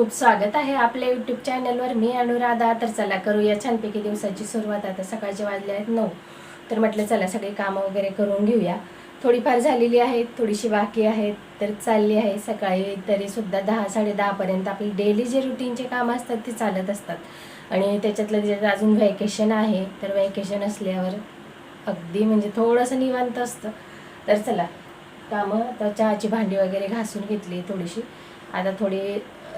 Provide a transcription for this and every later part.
खूप खूप स्वागत आहे आपल्या यूट्यूब चॅनलवर मी अनुराधा. तर चला करूया छानपैकी दिवसाची सुरुवात. आता सकाळचे वाजले आहेत नऊ. तर म्हटलं चला सगळे कामं वगैरे करून घेऊया. थोडीफार झालेली आहेत थोडीशी बाकी आहेत तर चालली आहे. सकाळी तरीसुद्धा दहा साडे दहापर्यंत आपली डेली जे रुटीनचे कामं असतात ते चालत असतात. आणि त्याच्यातलं जे अजून व्हॅकेशन आहे तर व्हॅकेशन असल्यावर अगदी म्हणजे थोडंसं निवांत असतं. तर चला कामं आता चहाची भांडी वगैरे घासून घेतली थोडीशी. आता थोडी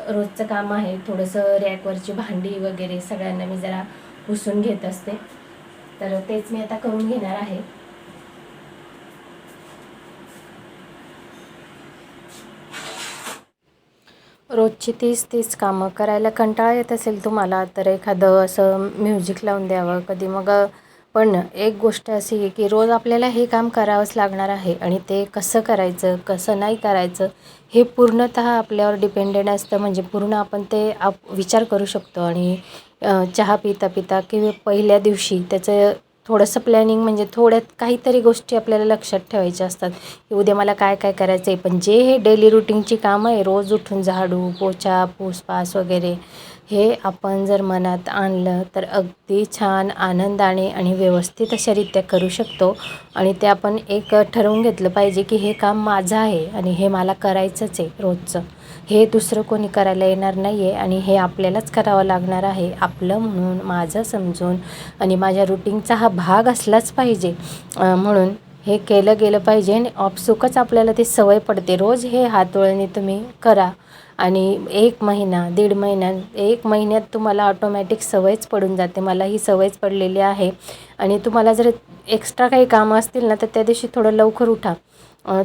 रोजचं काम आहे थोडंसं रॅकवरची भांडी वगैरे सगळ्यांना मी जरा पुसून घेत असते. तर तेच मी आता करून घेणार आहे. रोजची तीच तीच कामं करायला कंटाळा येत असेल तुम्हाला तर एखादं असं म्युझिक लावून द्यावं कधी मग पण एक गोष्ट अशी आहे की रोज आपल्याला हे काम करावंच लागणार आहे आणि ते कसं करायचं कसं नाही करायचं हे पूर्णतः आपल्यावर डिपेंडेंट असतं. म्हणजे पूर्ण आपण ते आप विचार करू शकतो आणि चहा पिता पिता किंवा पहिल्या दिवशी त्याचं थोडंसं प्लॅनिंग म्हणजे थोड्यात काहीतरी गोष्टी आपल्याला लक्षात ठेवायच्या असतात की उद्या मला काय काय करायचं आहे पण जे हे डेली रुटीनची कामं आहे रोज उठून झाडू पोछा पूसपास वगैरे हे आपण जर मनात आणलं तर अगदी छान आनंदाने आणि व्यवस्थित अशारित्या करू शकतो. आणि ते आपण एक ठरवून घेतलं पाहिजे की हे काम माझं आहे आणि हे मला करायचंच आहे रोजचं. हे दुसरं कोणी करायला येणार नाही आहे आणि हे आपल्यालाच करावं लागणार आहे आपलं म्हणून माझं समजून आणि माझ्या रुटीनचा हा भाग असलाच पाहिजे. म्हणून हे केलं गेलं पाहिजे आणि आपसुकच आपल्याला ती सवय पडते. रोज हे हातोळणी तुम्ही करा. आणि एक महिना दीड महिना एक महिन्यात तुम्हाला ऑटोमॅटिक सवयच पडून जाते. मला ही सवयच पडलेली आहे. आणि तुम्हाला जर एक्स्ट्रा काही कामं असतील ना तर त्या दिवशी थोडं लवकर उठा.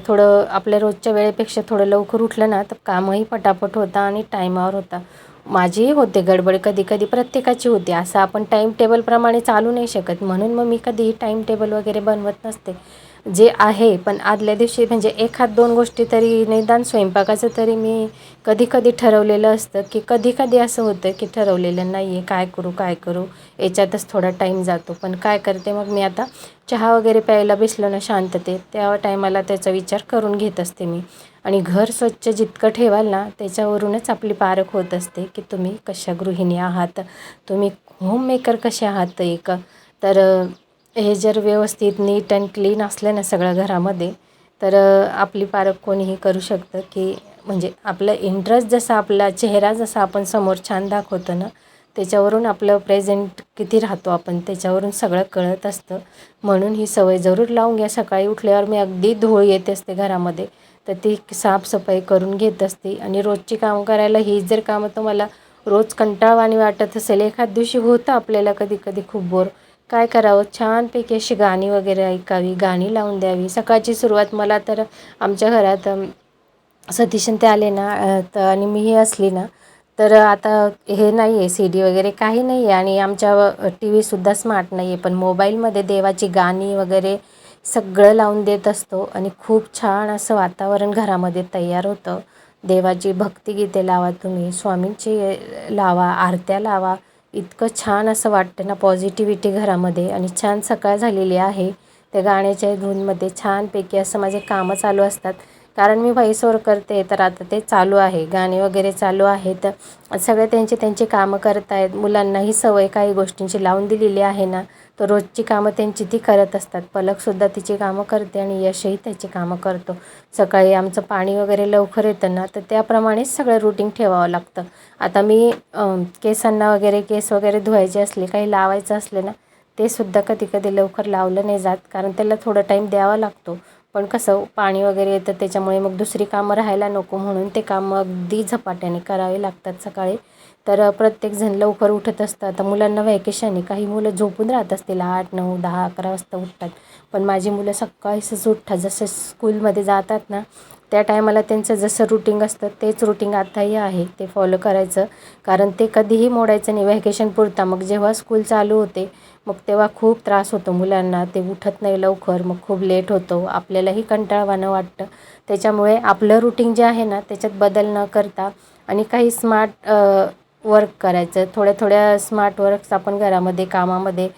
थोडं आपल्या रोजच्या वेळेपेक्षा थोडं लवकर उठलं ना तर कामही पटापट होता आणि टायमावर होता. माझीही होते गडबड कधी कधी प्रत्येकाची होते. असं आपण टाईम टेबलप्रमाणे चालू नाही शकत. म्हणून मग मी कधीही टाईम टेबल वगैरे बनवत नसते. जे आहे पण आदल्या दिवशी म्हणजे एखाद दोन गोष्टी तरी निदान स्वयंपाकाचं तरी मी कधी कधी ठरवलेलं असतं की कधी कधी असं होतं की ठरवलेलं नाही आहे काय करू काय करू याच्यातच थोडा टाईम जातो. पण काय करते मग मी आता चहा वगैरे प्यायला बसलो ना शांततेत त्या टायमाला त्याचा विचार करून घेत असते मी. आणि घर स्वच्छ जितकं ठेवाल ना त्याच्यावरूनच आपली पारख होत असते की तुम्ही कशा गृहिणी आहात तुम्ही होममेकर कसे आहात एक. तर हे जर व्यवस्थित नीट अँड क्लीन असलं ना सगळं घरामध्ये तर आपली पारख कोणीही करू शकतं की म्हणजे आपलं इंटरेस्ट जसा आपला चेहरा जसा आपण समोर छान दाखवतो ना त्याच्यावरून आपलं प्रेझेंट किती राहतो आपण त्याच्यावरून सगळं कळत असतं. म्हणून ही सवय जरूर लावून घ्या. सकाळी उठल्यावर मी अगदी धूळ येत असते घरामध्ये तर ती साफसफाई करून घेत असते. आणि रोजची कामं करायला ही जर कामं तुम्हाला रोज कंटाळवाणी वाटत असेल एखाद दिवशी होतं आपल्याला कधी कधी खूप बोर काय करावं? छानपैकी अशी गाणी वगैरे ऐकावी गाणी लावून द्यावी. सकाळची सुरुवात मला तर आमच्या घरात सतीशन ते आले ना तर आणि मीही असली ना तर आता हे नाही आहे सी डी वगैरे काही नाही आहे आणि आमच्या टी व्हीसुद्धा स्मार्ट नाही आहे पण मोबाईलमध्ये देवाची गाणी वगैरे सगळं लावून देत असतो आणि खूप छान असं वातावरण घरामध्ये तयार होतं. देवाची भक्तिगीते लावा तुम्ही स्वामींची लावा आरत्या लावा इतकं छान असं वाटतं ना पॉझिटिव्हिटी घरामध्ये. आणि छान सकाळ झालेली आहे. त्या गाण्याच्या धूनमध्ये छानपैकी असं माझे कामं चालू असतात. कारण मी व्हॉइसवर करते तर आता ते चालू आहे. गाणे वगैरे चालू आहेत. सगळे त्यांचे त्यांचे कामं करत आहेत मुलांनाही सवय काही गोष्टींची लावून दिलेली आहे ना. तर रोजची कामं त्यांची ती करत असतात. पलकसुद्धा तिची कामं करते आणि यशही त्याची कामं करतो. सकाळी आमचं पाणी वगैरे लवकर येतं ना तर त्याप्रमाणेच सगळं रुटीन ठेवावं लागतं. आता मी केसांना वगैरे केस वगैरे धुवायचे असले काही लावायचं असले ना ते सुद्धा कधी कधी लवकर लावलं नाही जात कारण त्याला थोडा टाईम द्यावा लागतो. पण कसं पाणी वगैरे येतं त्याच्यामुळे मग दुसरी कामं राहायला नको म्हणून ते कामं अगदी झपाट्याने करावे लागतात सकाळी. तर प्रत्येकजण लवकर उठत असतं तर मुलांना व्हॅकेशन आहे. काही मुलं झोपून राहत असतील. आठ नऊ दहा अकरा वाजता उठतात. पण माझी मुलं सकाळीच उठतात. जसं स्कूलमध्ये जातात ना त्या टायमाला त्यांचं जसं रुटीन असतं तेच रुटीन आताही आहे. ते फॉलो करायचं. कारण ते कधीही मोडायचं नाही. व्हॅकेशन पुरता. मग जेव्हा स्कूल चालू होते मग तेव्हा खूप त्रास होतो मुलांना. ते उठत नाही लवकर. मग खूप लेट होतो. आपल्यालाही कंटाळवाणं वाटतं. त्याच्यामुळे आपलं रुटीन जे आहे ना त्याच्यात बदल न करता आणि काही स्मार्ट वर्क करायचं. थोड्या थोड्या स्मार्ट वर्क्स आपण घरामध्ये कामामध्ये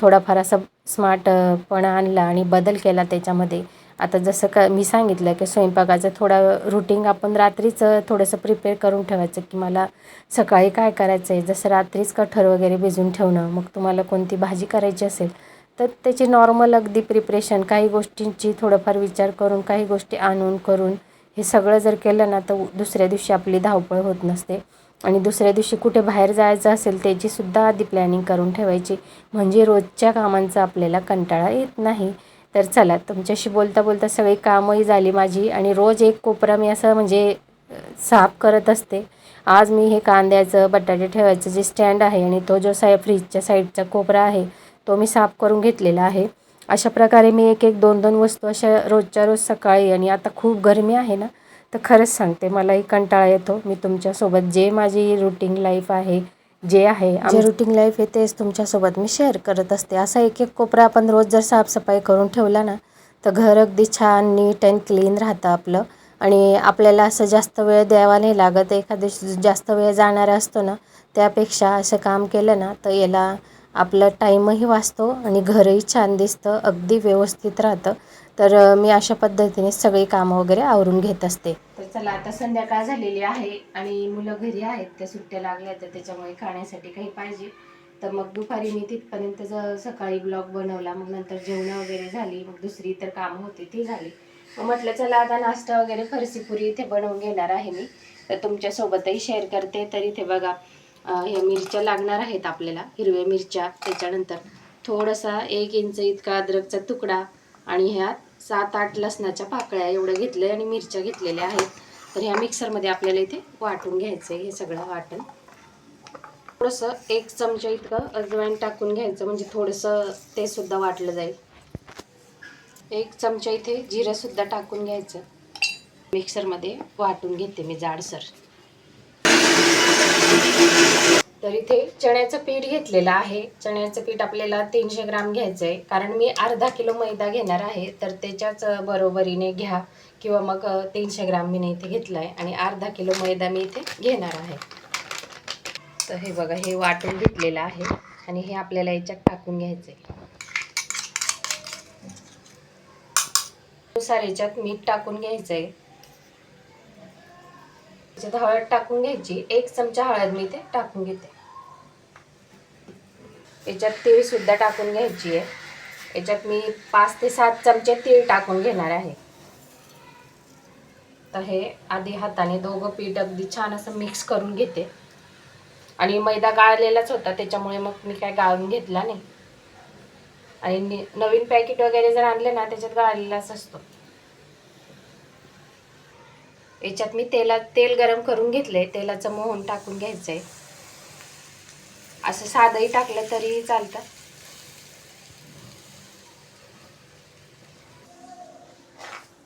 थोडाफार असा स्मार्टपणा आणला आणि बदल केला त्याच्यामध्ये. आता जसं का मी सांगितलं की स्वयंपाकाचं थोडं रुटीन आपण रात्रीच थोडंसं प्रिपेअर करून ठेवायचं की मला सकाळी काय करायचं आहे जसं रात्रीच कठर वगैरे भिजून ठेवणं मग तुम्हाला कोणती भाजी करायची असेल तर त्याची नॉर्मल अगदी प्रिपरेशन काही गोष्टींची थोडंफार विचार करून काही गोष्टी आणून करून हे सगळं जर केलं ना तर दुसऱ्या दिवशी आपली धावपळ होत नसते. आणि दुसऱ्या दिवशी कुठे बाहेर जायचं असेल त्याचीसुद्धा आधी प्लॅनिंग करून ठेवायची. म्हणजे रोजच्या कामांचा आपल्याला कंटाळा येत नाही. तर चला तुमच्याशी बोलता बोलता सगळी कामही झाली माझी आणि रोज एक कोपरा मी असं म्हणजे साफ करत असते. आज मी हे कांद्याचं बटाटे ठेवायचं जे स्टँड आहे आणि तो जो साय फ्रीजच्या साईडचा कोपरा आहे तो मी साफ करून घेतलेला आहे. अशा प्रकारे मी एक एक दोन दोन वस्तू अशा रोजच्या रोज सकाळी आणि आता खूप गरमी आहे ना तर खरंच सांगते मलाही कंटाळा येतो मी तुमच्यासोबत. जे माझी रुटीन लाईफ आहे जे आहे जे रुटीन लाईफ आहे तेच तुमच्यासोबत मी शेअर करत असते. असा एक एक कोपरा आपण रोज जर साफसफाई करून ठेवला ना तर घर अगदी छान नीट अँड क्लीन राहतं आपलं. आणि आपल्याला असं जास्त वेळ द्यावा नाही लागत. एखाद्या जास्त वेळ जाणारा असतो ना त्यापेक्षा असं काम केलं ना तर याला आपला टाईमही वाचतो आणि घरही छान दिसतं अगदी व्यवस्थित राहतं. तर मी अशा पद्धतीने सगळी कामं वगैरे आवरून घेत असते. तर चला आता संध्याकाळ झालेली आहे आणि मुलं घरी आहेत त्या सुट्ट्या लागल्या तर त्याच्यामुळे खाण्यासाठी काही पाहिजे. तर मग दुपारी मी तिथपर्यंत जर सकाळी ब्लॉग बनवला मग नंतर जेवणं वगैरे झाली मग दुसरी इतर कामं होती ती झाली. मग म्हटलं चला आता नाश्ता वगैरे फरसीपुरी इथे बनवून घेणार आहे मी. तर तुमच्यासोबतही शेअर करते तर इथे बघा. ह्या मिरच्या लागणार आहेत आपल्याला हिरव्या मिरच्या. त्याच्यानंतर थोडासा एक इंच इतका अद्रकचा तुकडा आणि ह्यात सात आठ लसणाच्या पाकळ्या एवढं घेतलं आहे आणि मिरच्या घेतलेल्या आहेत. तर ह्या मिक्सरमध्ये आपल्याला इथे वाटून घ्यायचं आहे हे सगळं वाटण. थोडंसं एक चमचा इतकं अजवाईन टाकून घ्यायचं म्हणजे थोडंसं ते सुद्धा वाटलं जाईल. एक चमचा इथे जिरंसुद्धा टाकून घ्यायचं. मिक्सरमध्ये वाटून घेते मी जाडसर. तर इथे चण्याचं पीठ घेतलेलं आहे. चण्याचं पीठ आपल्याला तीनशे ग्राम घ्यायचं आहे कारण मी अर्धा किलो मैदा घेणार आहे. तर त्याच्याच बरोबरीने घ्या. किंवा मग तीनशे ग्राम मी इथे घेतला आहे आणि अर्धा किलो मैदा मी इथे घेणार आहे. तर हे बघा हे वाटून घेतलेलं आहे. आणि हे आपल्याला याच्यात टाकून घ्यायचं आहे नुसार याच्यात मीठ टाकून घ्यायचं आहे त्याच्यात हळद टाकून घ्यायची. एक चमचा हळद मी इथे टाकून घेते. याच्यात तीळसुद्धा टाकून घ्यायची आहे. याच्यात मी पाच ते सात चमचे तीळ टाकून घेणार आहे. तर हे आधी हाताने दोघं पीठ अगदी छान असं मिक्स करून घेते. आणि मैदा गाळलेलाच होता त्याच्यामुळे मग मी काय गाळून घेतला नाही. आणि नवीन पॅकेट वगैरे जर आणले ना त्याच्यात गाळलेलाच असतो. याच्यात मी तेला तेल गरम करून घेतले तेलाचं मोहन टाकून घ्यायचं आहे असं साधंही टाकलं तरी चालतं.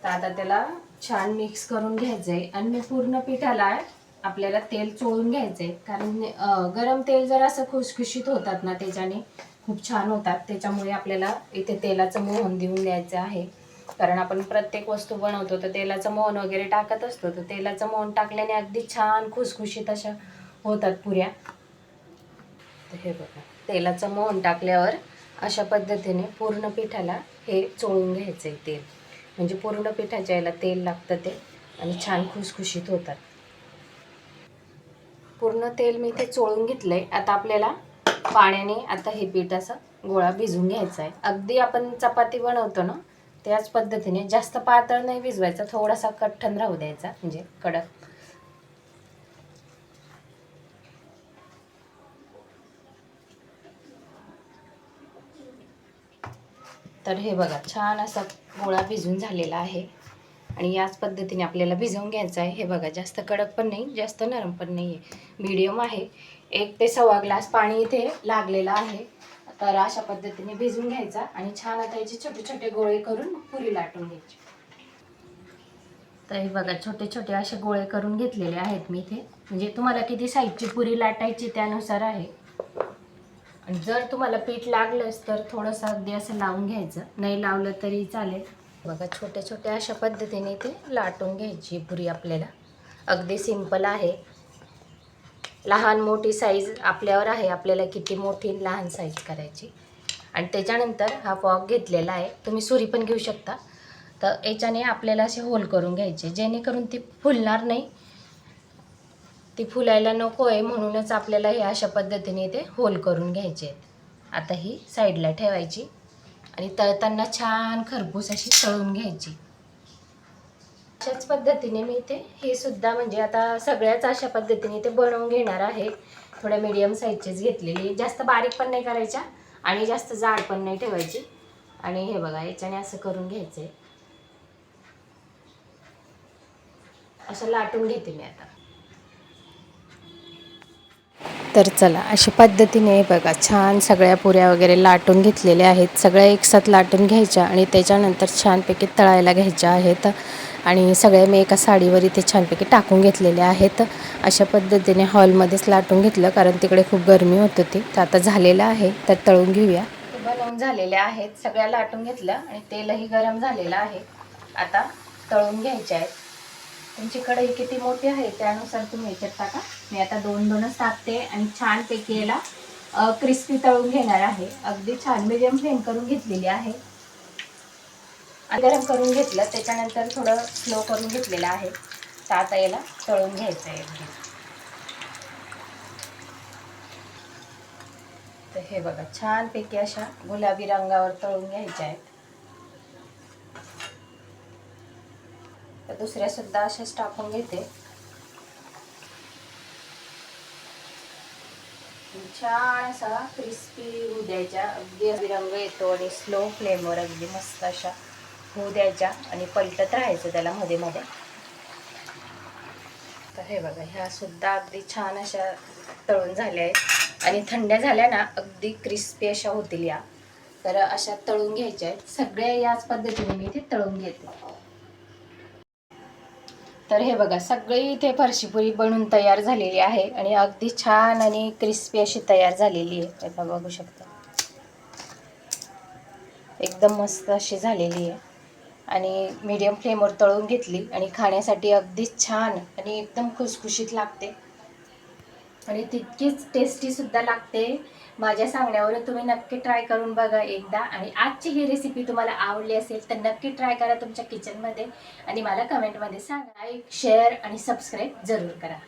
तर आता त्याला छान मिक्स करून घ्यायचं आहे आणि मी पूर्ण पिठाला आपल्याला तेल चोळून घ्यायचं आहे कारण गरम तेल जर असं खुसखुशीत होतात ना त्याच्याने खूप छान होतात. त्याच्यामुळे आपल्याला इथे तेलाचं मोहन देऊन द्यायचं आहे. कारण आपण प्रत्येक वस्तू बनवतो तर तेलाचं मोहन वगैरे टाकत असतो तर तेलाचं मोहन टाकल्याने अगदी छान खुसखुशीत अशा होतात पुऱ्या. तर हे बघा तेलाचं मोहन टाकल्यावर अशा पद्धतीने पूर्ण पिठाला हे चोळून घ्यायचं आहे तेल. म्हणजे पूर्ण पिठाच्या याला तेल लागतं ते आणि छान खुसखुशीत होतात. पूर्ण तेल मी ते चोळून घेतलं आहे आता आपल्याला पाण्याने आता हे पीठ असं गोळा भिजून घ्यायचा आहे. अगदी आपण चपाती बनवतो ना त्याच पद्धतीने जास्त पातळ नाही भिजवायचा थोडासा कठ्ठन राहू द्यायचा म्हणजे कडक. तर हे बघा छान असा गोळा भिजून झालेला आहे. आणि याच पद्धतीने आपल्याला भिजवून घ्यायचं आहे. हे बघा जास्त कडक पण नाही जास्त नरम पण नाही आहे मीडियम आहे. एक ते सव्वा ग्लास पाणी इथे लागलेलं आहे. तर अशा पद्धतीने भिजून घ्यायचा आणि छान आता याचे छोटे छोटे गोळे करून पुरी लाटून घ्यायची. तर हे बघा छोटे छोटे असे गोळे करून घेतलेले आहेत मी इथे. म्हणजे तुम्हाला किती साईजची पुरी लाटायची त्यानुसार आहे. आणि जर तुम्हाला पीठ लागलंच तर थोडंसं अगदी असं लावून घ्यायचं. नाही लावलं तरी चालेल. बघा छोट्या छोट्या अशा पद्धतीने ते लाटून घ्यायची पुरी आपल्याला. अगदी सिंपल आहे. लहान मोठी साईज आपल्यावर आहे. आपल्याला किती मोठी लहान साईज करायची. आणि त्याच्यानंतर हा फॉक घेतलेला आहे. तुम्ही सुरी पण घेऊ शकता. तर याच्याने आपल्याला असे होल करून घ्यायचे. जेणेकरून ती फुलणार नाही. ती फुलायला नको आहे. म्हणूनच आपल्याला हे अशा पद्धतीने ते होल करून घ्यायचे आहेत. आता ही साईडला ठेवायची. आणि तळताना छान खरपूस अशी तळून घ्यायची. अशाच पद्धतीने मी ते हे सुद्धा म्हणजे आता सगळ्याच अशा पद्धतीने ते बनवून घेणार आहे. थोड्या मीडियम साईजचीच घेतलेली. जास्त बारीक पण नाही करायच्या आणि जास्त जाड पण नाही ठेवायची. आणि हे बघा याच्याने असं करून घ्यायचं आहे असं लाटून घेते मी आता. तर चला अशा पद्धतीने बघा छान सगळ्या पुऱ्या वगैरे लाटून घेतलेल्या आहेत. सगळ्या एकसाथ लाटून घ्यायच्या आणि त्याच्यानंतर छानपैकी तळायला घ्यायच्या आहेत. आणि सगळ्या मी एका साडीवर इथे छानपैकी टाकून घेतलेल्या आहेत. अशा पद्धतीने हॉलमध्येच लाटून घेतलं कारण तिकडे खूप गरमी होत होती. तर आता झालेलं आहे तर तळून घेऊया. बनवून झालेल्या आहेत सगळ्या लाटून घेतलं आणि तेलही गरम झालेलं आहे. आता तळून घ्यायचे आहेत. तुमची कढई किती मोठी आहे त्यानुसार तुम्ही याच्यात टाका. मी आता दोन दोनच टाकते आणि छानपैकी याला क्रिस्पी तळून घेणार आहे. अगदी छान मिडियम फ्लेम करून घेतलेली आहे. गरम करून घेतलं त्याच्यानंतर थोडं स्लो करून घेतलेलं आहे. तर आता याला तळून घ्यायचं आहे तर हे बघा छानपैकी अशा गुलाबी रंगावर तळून घ्यायच्या आहेत. तर दुसऱ्या सुद्धा अशाच टाकून घेते. छान असा क्रिस्पी उद्याच्या अगदी अगदी रंग येतो आणि स्लो फ्लेमवर अगदी मस्त अशा होऊ द्यायच्या आणि पलटत राहायचं त्याला मध्ये मध्ये. तर हे बघा ह्या सुद्धा अगदी छान अशा तळून झाल्या आहेत. आणि थंड्या झाल्या ना अगदी क्रिस्पी अशा होतील या. तर अशा तळून घ्यायच्या आहेत. सगळ्या याच पद्धतीने मी इथे तळून घेते. तर हे बघा सगळी इथे फरशीपुरी बनून तयार झालेली आहे आणि अगदी छान आणि क्रिस्पी अशी तयार झालेली आहे. आता बघू शकता. एकदम मस्त अशी झालेली आहे. आणि मीडियम फ्लेमवर तळून घेतली आणि खाण्यासाठी अगदी छान आणि एकदम खुसखुशीत लागते. आणि तितकीच टेस्टी सुद्धा लागते. माझ्या सांगण्यावर तुम्ही नक्की ट्राय करून बघा एकदा. आणि आजची ही रेसिपी तुम्हाला आवडली असेल तर नक्की ट्राय करा तुमच्या किचनमध्ये आणि मला कमेंटमध्ये सांगा. लाईक शेअर आणि सबस्क्राईब जरूर करा.